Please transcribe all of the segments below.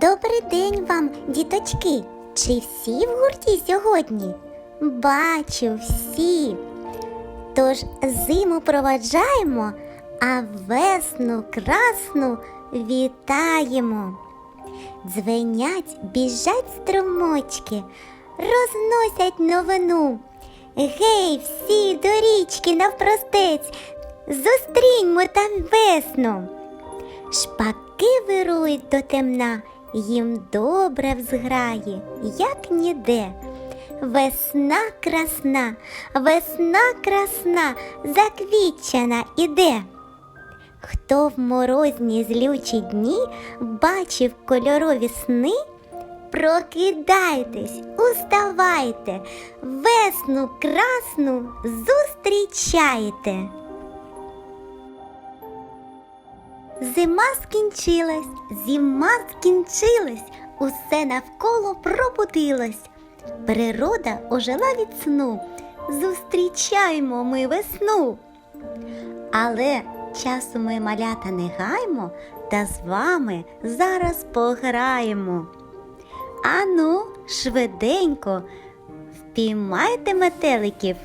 Добрий день вам, діточки. Чи всі в гурті сьогодні? Бачу всі. Тож зиму проваджаємо, а весну красну вітаємо. Дзвенять, біжать струмочки, розносять новину. Гей, всі до річки навпростець, зустріньмо там весну. Шпаки вирують до темна, їм добре взграє, як ніде. Весна красна, весна красна, заквітчана іде. Хто в морозні злючі дні бачив кольорові сни, прокидайтесь, уставайте, весну красну зустрічайте. Зима скінчилась, зима скінчилась, усе навколо пробудилось. Природа ожила від сну, зустрічаємо ми весну. Але часу ми малята не гаймо, та з вами зараз пограємо. Ану, швиденько, впіймайте метеликів.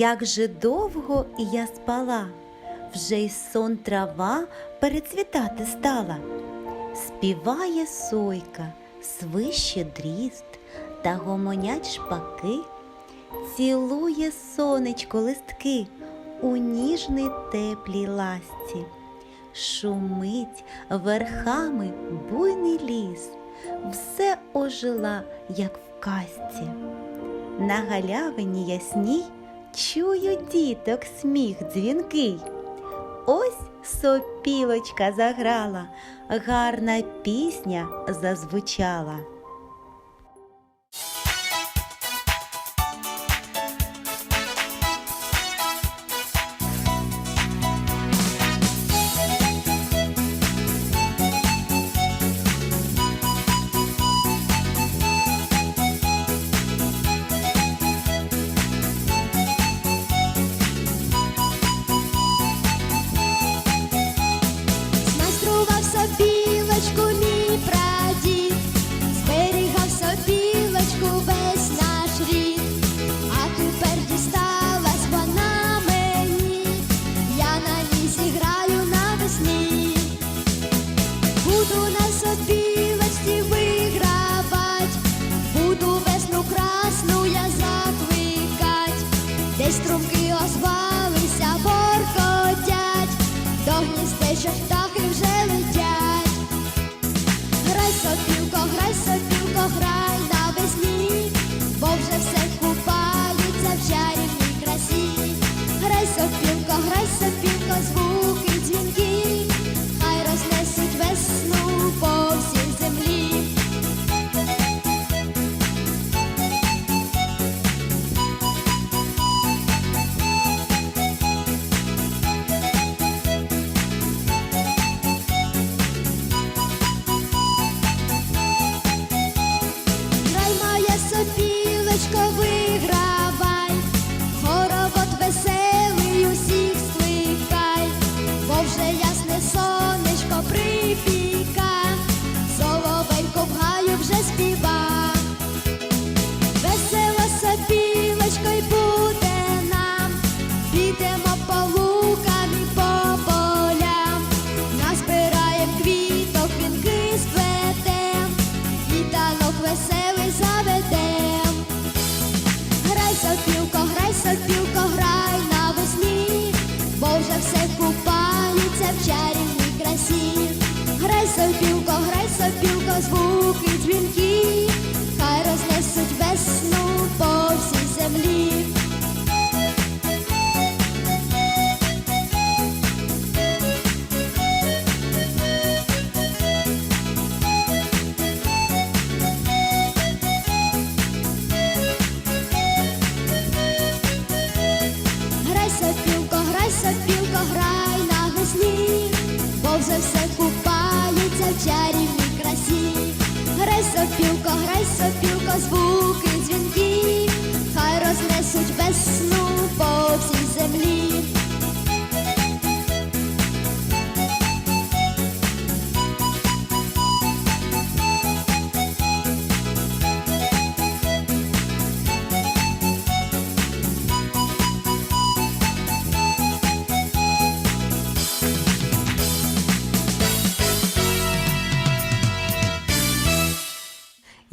Як же довго я спала, вже й сон трава перецвітати стала. Співає сойка, свище дріст та гомонять шпаки, цілує сонечко листки у ніжній теплій ласці. Шумить верхами буйний ліс, все ожила, як в казці. На галявині ясній чую діток сміх дзвінкий. Ось сопілочка заграла, гарна пісня зазвучала.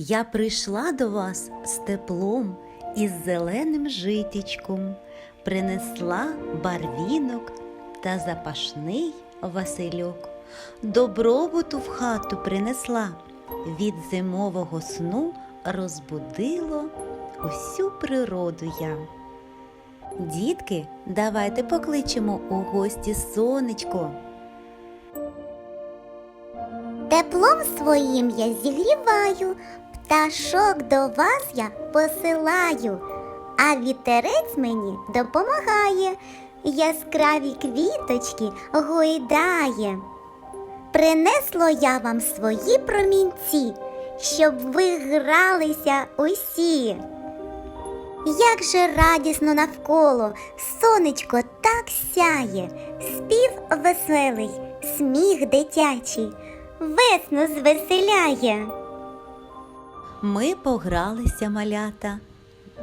Я прийшла до вас з теплом і з зеленим житічком, принесла барвінок та запашний Васильок. Добробуту в хату принесла, від зимового сну розбудило усю природу я. Дітки, давайте покличемо у гості сонечко. Теплом своїм я зігріваю, пташок до вас я посилаю, а вітерець мені допомагає, яскраві квіточки гойдає. Принесло я вам свої промінці, щоб ви гралися усі. Як же радісно навколо, сонечко так сяє, спів веселий, сміх дитячий, весну звеселяє. Ми погралися малята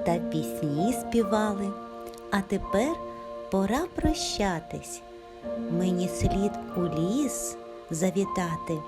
та пісні співали. А тепер пора прощатись. Мені слід у ліс завітати.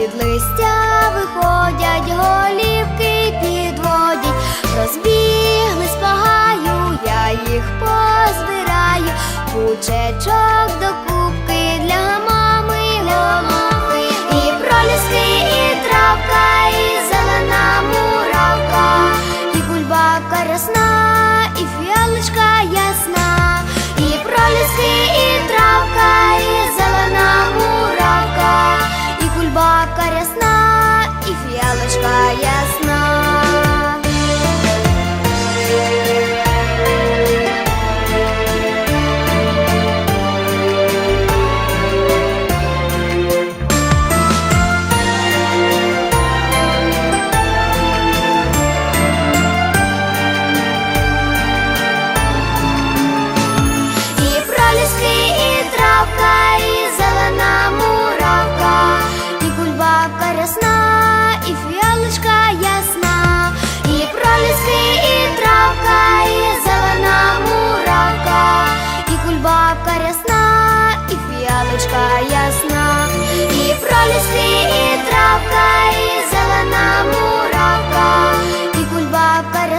З-під листя виходять, голівки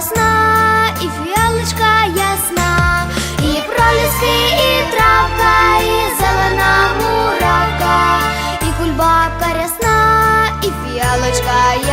весна, і фіалочка ясна, і проліски, і травка, и зелена муравка, и кульбабка рясна, и фиалочка. ясна.